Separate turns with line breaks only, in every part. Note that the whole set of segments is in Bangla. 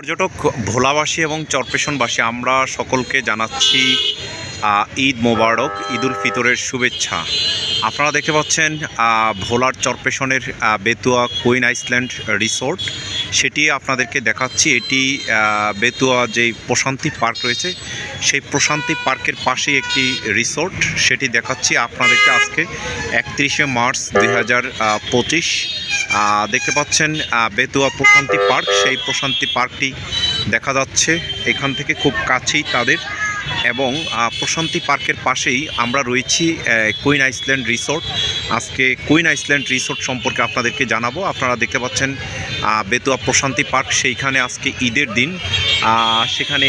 পর্যটক, ভোলাবাসী এবং চরপেশনবাসী, আমরা সকলকে জানাচ্ছি ঈদ মোবারক, ঈদুল ফিতরের শুভেচ্ছা। আপনারা দেখতে পাচ্ছেন ভোলার চরপেশনের বেতুয়া কুইন আইসল্যান্ড রিসোর্ট। সেটি আপনাদেরকে দেখাচ্ছি। এটি বেতুয়া যে প্রশান্তি পার্ক রয়েছে সেই প্রশান্তি পার্কের পাশেই একটি রিসোর্ট। সেটি দেখাচ্ছি আপনাদেরকে আজকে একত্রিশে মার্চ দুই হাজার পঁচিশ। দেখতে পাচ্ছেন বেতুয়া প্রশান্তি পার্ক। সেই প্রশান্তি পার্কটি দেখা যাচ্ছে এখান থেকে খুব কাছেই তাদের। এবং প্রশান্তি পার্কের পাশেই আমরা রয়েছি কুইন আইসল্যান্ড রিসোর্ট। আজকে কুইন আইসল্যান্ড রিসোর্ট সম্পর্কে আপনাদেরকে জানাব। আপনারা দেখতে পাচ্ছেন বেতুয়া প্রশান্তি পার্ক। সেইখানে আজকে ঈদের দিন। সেখানে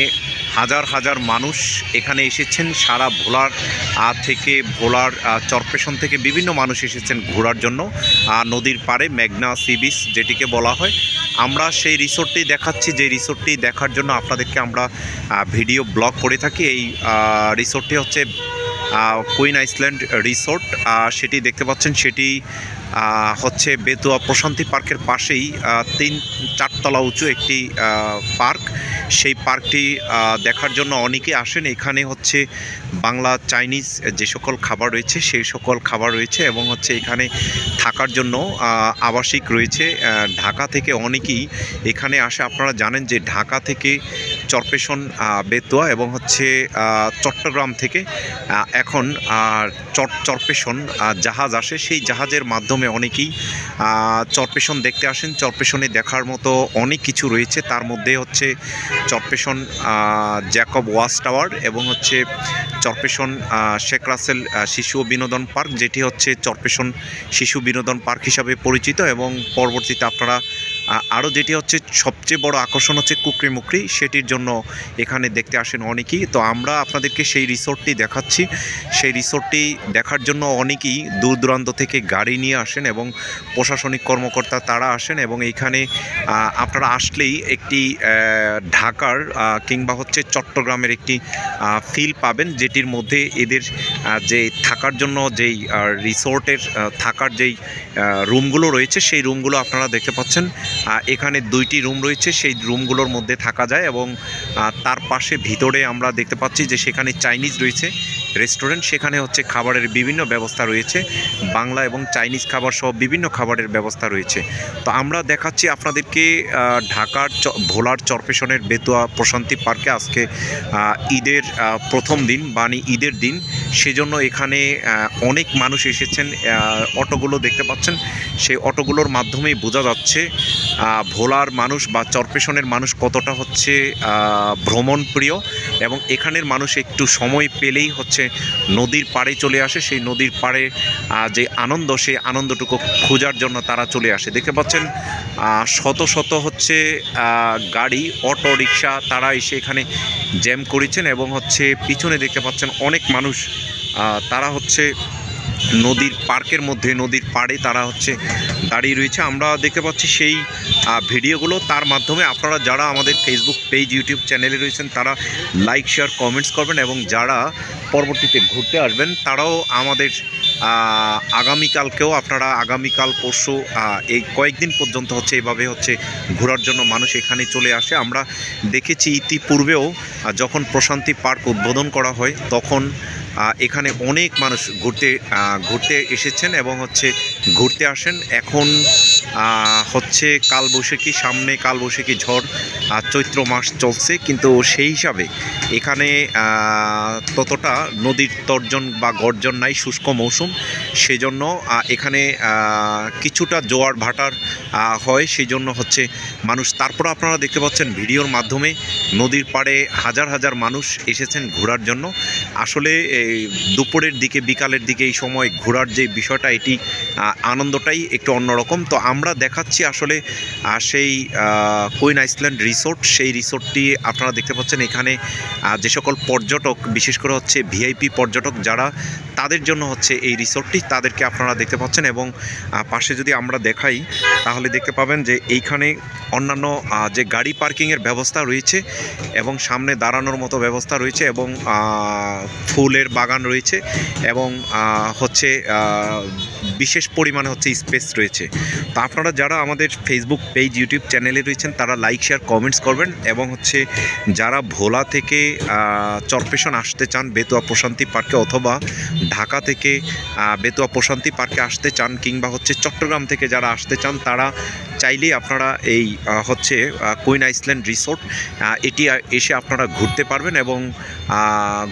হাজার হাজার মানুষ এখানে এসেছেন, সারা ভোলার থেকে ভোলার চরপেশন থেকে বিভিন্ন মানুষ এসেছেন ঘোরার জন্য। নদীর পাড়ে মেঘনা সি বিচ যেটিকে বলা হয়। আমরা সেই রিসোর্টটি দেখাচ্ছি, যে রিসোর্টটি দেখার জন্য আপনাদেরকে আমরা ভিডিও ব্লগ করে থাকি। এই রিসোর্টটি হচ্ছে কুইন আইসল্যান্ড রিসোর্ট। সেটি দেখতে পাচ্ছেন, সেটি হচ্ছে বেতুয়া প্রশান্তি পার্কের পাশেই তিন চারতলা উঁচু একটি পার্ক। সেই পার্কটি দেখার জন্য অনেকে আসেন। এখানে হচ্ছে বাংলা চাইনিজ যে সকল খাবার রয়েছে, সেই সকল খাবার রয়েছে এবং হচ্ছে এখানে থাকার জন্য আবাসিক রয়েছে। ঢাকা থেকে অনেকেই এখানে আসে। আপনারা জানেন যে ঢাকা থেকে চরপেশন বেতুয়া এবং হচ্ছে চট্টগ্রাম থেকে এখন চর চরপেশন জাহাজ আসে। সেই জাহাজের মাধ্যমে অনেকেই চরপেশন দেখতে আসেন। চরপেশনে দেখার মতো অনেক কিছু রয়েছে। তার মধ্যে হচ্ছে চরপেশন জ্যাকব ওয়াচ টাওয়ার এবং হচ্ছে চরপেশন শেখ রাসেল শিশু ও বিনোদন পার্ক, যেটি হচ্ছে চরপেশন শিশু বিনোদন পার্ক হিসাবে পরিচিত এবং পরবর্তীতে আপনারা আরও যেটি হচ্ছে সবচেয়ে বড় আকর্ষণ হচ্ছে কুকরি মুকরি সেটির জন্য এখানে দেখতে আসেন অনেকেই। তো আমরা আপনাদেরকে সেই রিসোর্টটি দেখাচ্ছি। সেই রিসোর্টটি দেখার জন্য অনেকেই দূর দূরান্ত থেকে গাড়ি নিয়ে আসেন এবং প্রশাসনিক কর্মকর্তা তারা আসেন এবং এইখানে আহ, আপনারা আসলেই একটি ঢাকার কিংবা হচ্ছে চট্টগ্রামের একটি ফিল পাবেন যেটির মধ্যে এদের যে থাকার জন্য যেই রিসোর্টের থাকার যেই রুমগুলো রয়েছে সেই রুমগুলো আপনারা দেখতে পাচ্ছেন। এখানে দুইটি রুম রয়েছে, সেই রুমগুলোর মধ্যে থাকা যায় এবং তার পাশে ভিতরে আমরা দেখতে পাচ্ছি যে সেখানে চাইনিজ রয়েছে। রেস্টুরেন্ট। সেখানে হচ্ছে খাবারের বিভিন্ন ব্যবস্থা রয়েছে। বাংলা এবং চাইনিজ খাবার সহ বিভিন্ন খাবারের ব্যবস্থা রয়েছে। তো আমরা দেখাচ্ছি আপনাদেরকে ঢাকার ভোলার চরপেশনের বেতুয়া প্রশান্তি পার্কে আজকে ঈদের প্রথম দিন বানি ঈদের দিন। সেজন্য এখানে অনেক মানুষ এসেছেন অটোগুলো দেখতে পাচ্ছেন। সেই অটোগুলোর মাধ্যমেই বোঝা যাচ্ছে ভোলার মানুষ বা চরপেশনের মানুষ কতটা হচ্ছে ভ্রমণ প্রিয় এবং এখানের মানুষ একটু সময় পেলেই হচ্ছে নদীর পাড়ে চলে আসে। সেই নদীর পাড়ে যে আনন্দ, সেই আনন্দটুকু খোঁজার জন্য তারা চলে আসে। দেখতে পাচ্ছেন শত শত হচ্ছে গাড়ি, অটো, রিক্সা, তারা এসে এখানে জ্যাম করেছেন এবং হচ্ছে পিছনে দেখতে পাচ্ছেন অনেক মানুষ তারা হচ্ছে নদীর পার্কের মধ্যে, নদীর পাড়ে তারা হচ্ছে দাঁড়িয়ে রয়েছে। আমরা দেখতে পাচ্ছি সেই ভিডিওগুলো। তার মাধ্যমে আপনারা যারা আমাদের ফেসবুক পেজ ইউটিউব চ্যানেলে রয়েছেন, তারা লাইক শেয়ার কমেন্টস করবেন এবং যারা পরবর্তীতে ঘুরতে আসবেন, তারাও আমাদের আগামীকালকেও আপনারা আগামীকাল, পরশু এই কয়েকদিন পর্যন্ত হচ্ছে এভাবে হচ্ছে ঘোরার জন্য মানুষ এখানে চলে আসে। আমরা দেখেছি ইতিপূর্বেও যখন প্রশান্তি পার্ক উদ্বোধন করা হয়, তখন এখানে অনেক মানুষ ঘুরতে ঘুরতে এসেছেন এবং হচ্ছে ঘুরতে আসেন। এখন হচ্ছে কালবৈশাখী, সামনে কালবৈশাখী ঝড় চৈত্র মাস চলছে, কিন্তু সেই হিসাবে এখানে ততটা নদীর তর্জন বা গর্জন নাই, শুষ্ক মৌসুম। সেজন্য এখানে কিছুটা জোয়ার ভাটার হয়। সেই জন্য হচ্ছে মানুষ, তারপর আপনারা দেখতে পাচ্ছেন ভিডিওর মাধ্যমে নদীর পাড়ে হাজার হাজার মানুষ এসেছেন ঘোরার জন্য। আসলে দুপুরের দিকে, বিকালের দিকে এই সময় ঘোরার যে বিষয়টা, এটি আনন্দটাই একটু অন্যরকম। তো আমরা দেখাচ্ছি আসলে সেই কুইন আইসল্যান্ড রিসোর্ট, সেই রিসোর্টটি আপনারা দেখতে পাচ্ছেন এখানে যে সকল পর্যটক, বিশেষ করে হচ্ছে ভিআইপি পর্যটক যারা, তাদের জন্য হচ্ছে এই রিসোর্টটি, তাদেরকে আপনারা দেখতে পাচ্ছেন এবং পাশে যদি আমরা দেখাই, তাহলে দেখতে পাবেন যে এইখানে অন্যান্য যে গাড়ি পার্কিংয়ের ব্যবস্থা রয়েছে এবং সামনে দাঁড়ানোর মতো ব্যবস্থা রয়েছে এবং ফুলের বাগান রয়েছে এবং হচ্ছে বিশেষ পরিমাণে হচ্ছে স্পেস রয়েছে। তো আপনারা যারা আমাদের ফেসবুক পেজ ইউটিউব চ্যানেলে রয়েছেন, তারা লাইক শেয়ার কমেন্টস করবেন এবং হচ্ছে যারা ভোলা থেকে চরপেশন আসতে চান বেতুয়া প্রশান্তি পার্কে অথবা ঢাকা থেকে বেতুয়া প্রশান্তি পার্কে আসতে চান কিংবা হচ্ছে চট্টগ্রাম থেকে যারা আসতে চান, তারা চাইলেই আপনারা এই হচ্ছে কুইন আইসল্যান্ড রিসোর্ট এটি এসে আপনারা ঘুরতে পারবেন এবং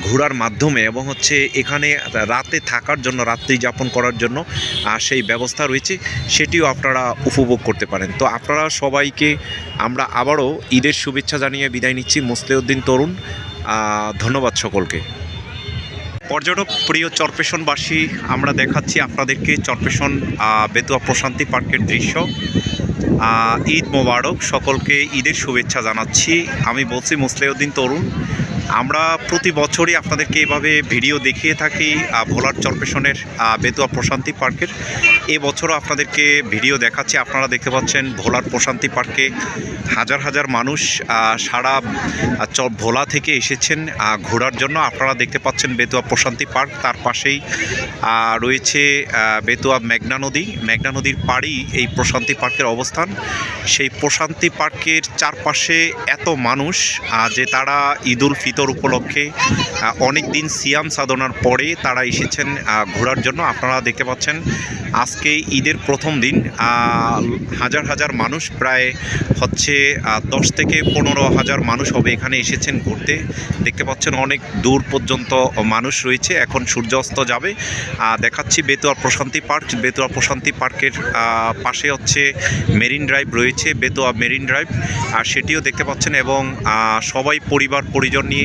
ঘোরার মাধ্যমে এবং হচ্ছে এখানে রাতে থাকার জন্য, রাত্রি যাপন করার জন্য সেই ব্যবস্থা রয়েছে, সেটিও আপনারা উপভোগ করতে পারেন। তো আপনারা সবাইকে আমরা আবারও ঈদের শুভেচ্ছা জানিয়ে বিদায় নিচ্ছি। মুসলিউদ্দিন তরুণ ধন্যবাদ সকলকে। পর্যটক প্রিয় চরপেশনবাসী, আমরা দেখাচ্ছি আপনাদেরকে চরপেশন বেতুয়া প্রশান্তি পার্কের দৃশ্য। ঈদ মোবারক, সকলকে ঈদের শুভেচ্ছা জানাচ্ছি। আমি বলছি মুসলিউদ্দিন তরুণ আমরা প্রতি বছরই আপনাদেরকে এভাবে ভিডিও দেখিয়ে থাকি ভোলার চরপেশনের বেতুয়া প্রশান্তি পার্কের। এবছরও আপনাদেরকে ভিডিও দেখাচ্ছি। আপনারা দেখতে পাচ্ছেন ভোলার প্রশান্তি পার্কে হাজার হাজার মানুষ সারা ভোলা থেকে এসেছেন ঘোরার জন্য। আপনারা দেখতে পাচ্ছেন বেতুয়া প্রশান্তি পার্ক। তার পাশেই রয়েছে বেতুয়া মেঘনা নদী। মেঘনা নদীর পাড়েই এই প্রশান্তি পার্কের অবস্থান। সেই প্রশান্তি পার্কের চারপাশে এত মানুষ যে তারা ঈদুল ফিতর উপলক্ষে অনেক দিন সিয়াম সাধনার পরে তারা এসেছেন ঘোরার জন্য। আপনারা দেখতে পাচ্ছেন, আজকে ঈদের প্রথম দিন হাজার হাজার মানুষ প্রায় হচ্ছে দশ থেকে পনেরো হাজার মানুষ হবে এখানে এসেছেন ঘুরতে। দেখতে পাচ্ছেন অনেক দূর পর্যন্ত মানুষ রয়েছে। এখন সূর্যাস্ত যাবে। দেখাচ্ছি বেতুয়া প্রশান্তি পার্ক। বেতুয়া প্রশান্তি পার্কের পাশে হচ্ছে মেরিন ড্রাইভ রয়েছে, বেতুয়া মেরিন ড্রাইভ। আর সেটিও দেখতে পাচ্ছেন এবং সবাই পরিবার পরিজন নিয়ে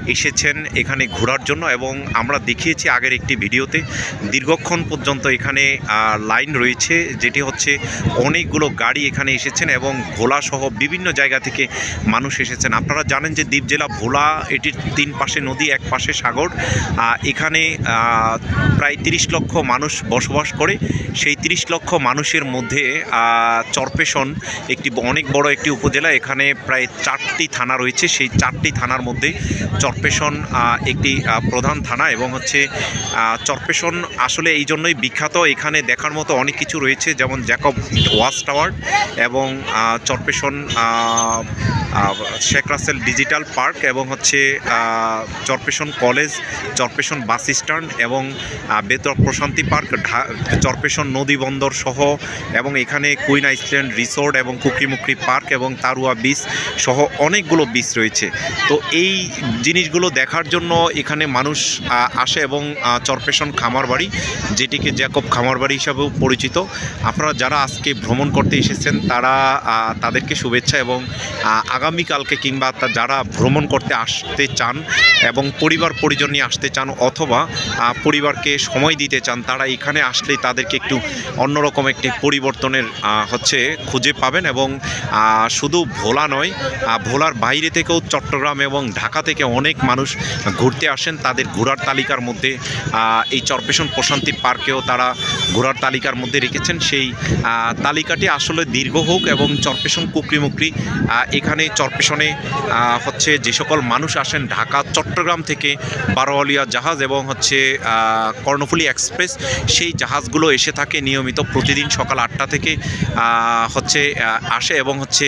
এসেছেন এখানে ঘোরার জন্য এবং আমরা দেখিয়েছি আগের একটি ভিডিওতে। দীর্ঘক্ষণ পর্যন্ত এখানে লাইন রয়েছে, যেটি হচ্ছে অনেকগুলো গাড়ি এখানে এসেছেন এবং ভোলা সহ বিভিন্ন জায়গা থেকে মানুষ এসেছেন। আপনারা জানেন যে দ্বীপ জেলা ভোলা এটির তিন পাশে নদী, এক পাশে সাগর। এখানে প্রায় তিরিশ লক্ষ মানুষ বসবাস করে। সেই তিরিশ লক্ষ মানুষের মধ্যে চরপেশন একটি অনেক বড় একটি উপজেলা। এখানে প্রায় চারটি থানা রয়েছে। সেই চারটি থানার মধ্যে চরপেশন একটি প্রধান থানা এবং হচ্ছে চরপেশন আসলে এই জন্যই বিখ্যাত। এখানে দেখার মতো অনেক কিছু রয়েছে, যেমন জ্যাকব ওয়াচ টাওয়ার এবং চরপেশন শেখ রাসেল ডিজিটাল পার্ক এবং হচ্ছে চরপেশন কলেজ, চরপেশন বাস স্ট্যান্ড এবং বেতর প্রশান্তি পার্ক চরপেশন নদী বন্দর সহ এবং এখানে কুইন আইসল্যান্ড রিসোর্ট এবং কুকরিমুকরি পার্ক এবং তারুয়া বিচ সহ অনেকগুলো বিচ রয়েছে। তো এই জিনিসগুলো দেখার জন্য এখানে মানুষ আসে এবং চরপেশন খামার বাড়ি যেটিকে জ্যাকব খামার বাড়ি হিসাবেও পরিচিত। আপনারা যারা আজকে ভ্রমণ করতে এসেছেন, তারা তাদেরকে শুভেচ্ছা এবং আগামীকালকে কিংবা যারা ভ্রমণ করতে আসতে চান এবং পরিবার পরিজন নিয়ে আসতে চান অথবা পরিবারকে সময় দিতে চান তারা এখানে আসলেই তাদেরকে একটু অন্যরকম একটি পরিবর্তনের হচ্ছে খুঁজে পাবেন এবং শুধু ভোলা নয় ভোলার বাইরে থেকেও চট্টগ্রাম এবং ঢাকা থেকে অনেক মানুষ ঘুরতে আসেন। তাদের ঘোরার তালিকার মধ্যে এই চরপেশন প্রশান্তি পার্কেও তারা ঘোরার তালিকার মধ্যে রেখেছেন। সেই তালিকাটি আসলে দীর্ঘ হোক এবং চরপেশন কুকরিমুকরি আহ, এখানে চরপেশনে হচ্ছে যে সকল মানুষ আসেন ঢাকা, চট্টগ্রাম থেকে বারোয়ালিয়া জাহাজ এবং হচ্ছে কর্ণফুলী এক্সপ্রেস, সেই জাহাজগুলো এসে থাকে নিয়মিত প্রতিদিন সকাল আটটা থেকে হচ্ছে আসে এবং হচ্ছে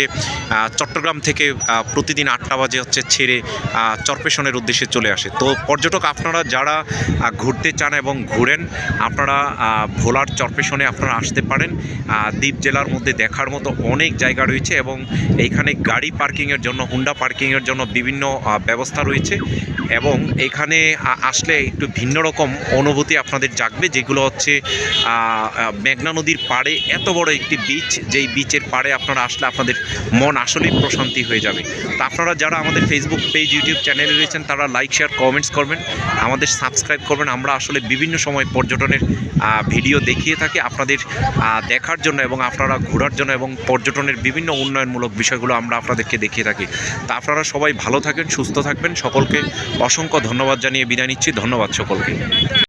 চট্টগ্রাম থেকে প্রতিদিন আটটা বাজে হচ্ছে ছেড়ে চরপেশনের উদ্দেশ্যে চলে আসে। তো পর্যটক আপনারা যারা ঘুরতে চান এবং ঘুরেন, আপনারা ভোলার চরপেশনে আপনারা আসতে পারেন। দ্বীপ জেলার মধ্যে দেখার মতো অনেক জায়গা রয়েছে এবং এইখানে গাড়ি পার্কিংয়ের জন্য হুন্ডা পার্কিংয়ের জন্য বিভিন্ন ব্যবস্থা রয়েছে। এবং এখানে আসলে একটু ভিন্ন রকম অনুভূতি আপনাদের জাগবে, যেগুলো হচ্ছে মেঘনা নদীর পাড়ে এত বড় একটি বিচ যেই বিচের পাড়ে আপনারা আসলে আপনাদের মন আসলেই প্রশান্তি হয়ে যাবে। তো আপনারা যারা আমাদের ফেসবুক পেজ ইউটিউব চ্যানেলে রয়েছেন, তারা লাইক শেয়ার কমেন্টস করবেন, আমাদের সাবস্ক্রাইব করবেন। আমরা আসলে বিভিন্ন সময় পর্যটনের ভিডিও দেখিয়ে থাকি, আপনাদের দেখার জন্য এবং আপনারা ঘোরার জন্য এবং পর্যটনের বিভিন্ন উন্নয়নমূলক বিষয়গুলো আমরা আপনাদেরকে দেখিয়ে থাকি। তা আপনারা সবাই ভালো থাকেন, সুস্থ থাকবেন, সকলকে অসংখ্য ধন্যবাদ জানিয়ে বিদায় নিচ্ছি। ধন্যবাদ সকলকে।